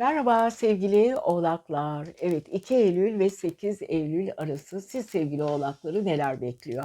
Merhaba sevgili oğlaklar. Evet 2 Eylül ve 8 Eylül arası siz sevgili oğlakları neler bekliyor?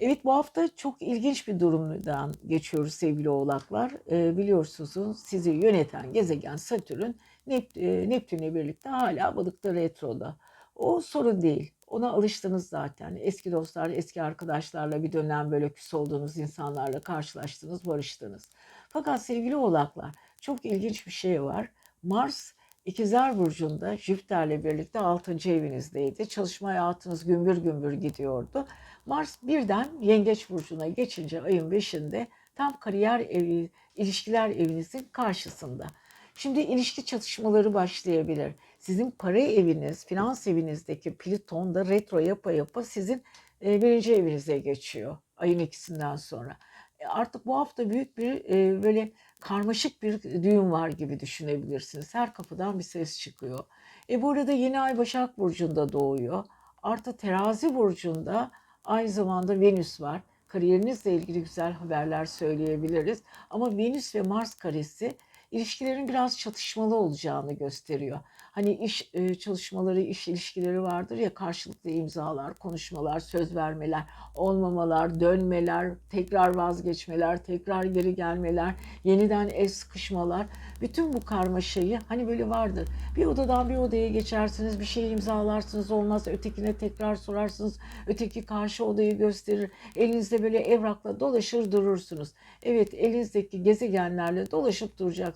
Evet bu hafta çok ilginç bir durumdan geçiyoruz sevgili oğlaklar. Ee, biliyorsunuz sizi yöneten gezegen Satürn Nep e, Neptün'le birlikte hala balıkta retroda. O sorun değil. Ona alıştınız zaten. Eski dostlar, eski arkadaşlarla bir dönem böyle küs olduğunuz insanlarla karşılaştınız, barıştınız. Fakat sevgili oğlaklar çok ilginç bir şey var. Mars İkizler Burcu'nda Jüpiter'le birlikte 6. evinizdeydi. Çalışma hayatınız gümbür gümbür gidiyordu. Mars birden Yengeç Burcu'na geçince ayın 5'inde tam kariyer evi, ilişkiler evinizin karşısında. Şimdi ilişki çatışmaları başlayabilir. Sizin para eviniz, finans evinizdeki Plüton da retro yapa yapa sizin e, birinci evinize geçiyor ayın ikisinden sonra. E, Artık bu hafta büyük bir e, böyle karmaşık bir düğün var gibi düşünebilirsiniz. Her kapıdan bir ses çıkıyor. E bu arada yeni ay Başak Burcu'nda doğuyor. Artı Terazi Burcu'nda aynı zamanda Venüs var. Kariyerinizle ilgili güzel haberler söyleyebiliriz. Ama Venüs ve Mars karesi ilişkilerin biraz çatışmalı olacağını gösteriyor. Hani iş e, çalışmaları, iş ilişkileri vardır ya karşılıklı imzalar, konuşmalar, söz vermeler, olmamalar, dönmeler, tekrar vazgeçmeler, tekrar geri gelmeler, yeniden el sıkışmalar. Bütün bu karmaşayı hani böyle vardır. Bir odadan bir odaya geçersiniz, bir şey imzalarsınız olmaz, ötekine tekrar sorarsınız, öteki karşı odayı gösterir. Elinizde böyle evrakla dolaşır durursunuz. Evet elinizdeki gezegenlerle dolaşıp duracaksınız.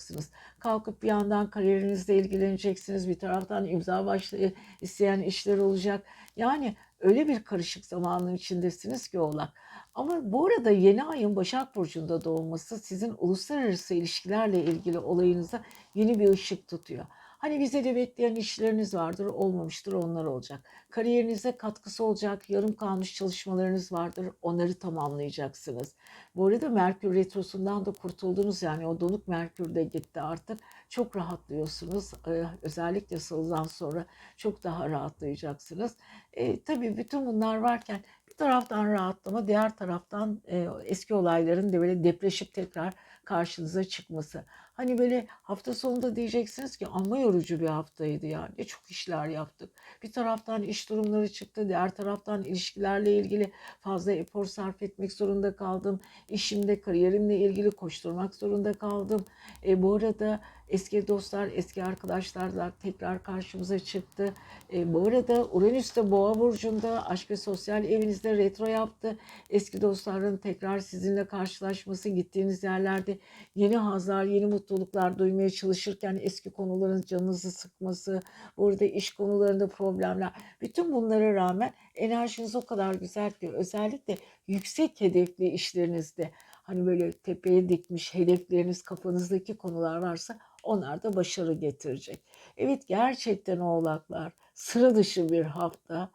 Kalkıp bir yandan kariyerinizle ilgileneceksiniz, bir taraftan imza başlığı isteyen işler olacak. Yani öyle bir karışık zamanın içindesiniz ki oğlak. Ama bu arada yeni ayın Başak Burcu'nda doğması sizin uluslararası ilişkilerle ilgili olayınıza yeni bir ışık tutuyor. Hani bize de bekleyen işleriniz vardır, olmamıştır, onlar olacak. Kariyerinize katkısı olacak, yarım kalmış çalışmalarınız vardır, onları tamamlayacaksınız. Bu arada Merkür Retrosu'ndan da kurtuldunuz yani o donuk Merkür de gitti artık. Çok rahatlıyorsunuz. Ee, özellikle salıdan sonra çok daha rahatlayacaksınız. E, tabii bütün bunlar varken taraftan rahatlama, diğer taraftan e, eski olayların da böyle depreşip tekrar karşınıza çıkması. Hani böyle hafta sonunda diyeceksiniz ki amma yorucu bir haftaydı ya. Ne çok işler yaptık. Bir taraftan iş durumları çıktı. Diğer taraftan ilişkilerle ilgili fazla efor sarf etmek zorunda kaldım. İşimde, kariyerimle ilgili koşturmak zorunda kaldım. E, bu arada eski dostlar, eski arkadaşlarla tekrar karşımıza çıktı. E, bu arada Uranüs de Boğa burcunda aşk ve sosyal evinizde retro yaptı. Eski dostların tekrar sizinle karşılaşması, gittiğiniz yerlerde yeni hazlar, yeni mutluluklar duymaya çalışırken eski konuların canınızı sıkması, burada iş konularında problemler. Bütün bunlara rağmen enerjiniz o kadar güzel ki özellikle yüksek hedefli işlerinizde hani böyle tepeye dikmiş hedefleriniz kafanızdaki konular varsa onlar da başarı getirecek. Evet gerçekten oğlaklar sıra dışı bir hafta.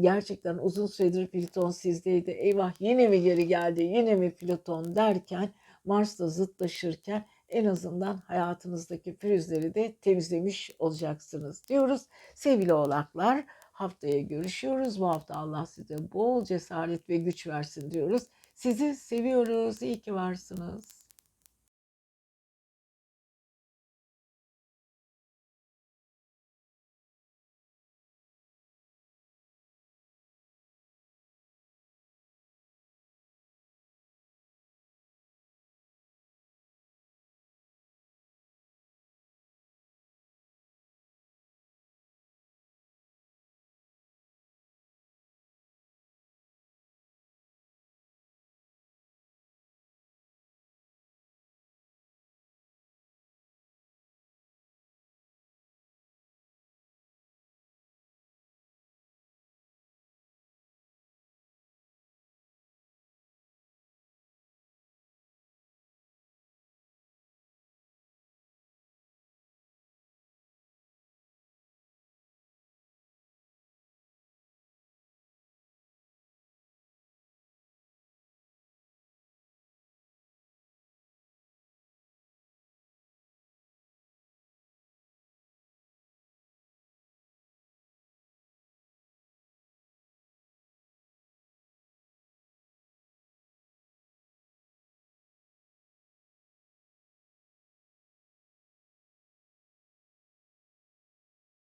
Gerçekten uzun süredir Plüton sizdeydi. Eyvah yine mi geri geldi, yine mi Plüton derken Mars'la zıtlaşırken en azından hayatınızdaki pürüzleri de temizlemiş olacaksınız diyoruz. Sevgili oğlaklar haftaya görüşüyoruz. Bu hafta Allah size bol cesaret ve güç versin diyoruz. Sizi seviyoruz. İyi ki varsınız.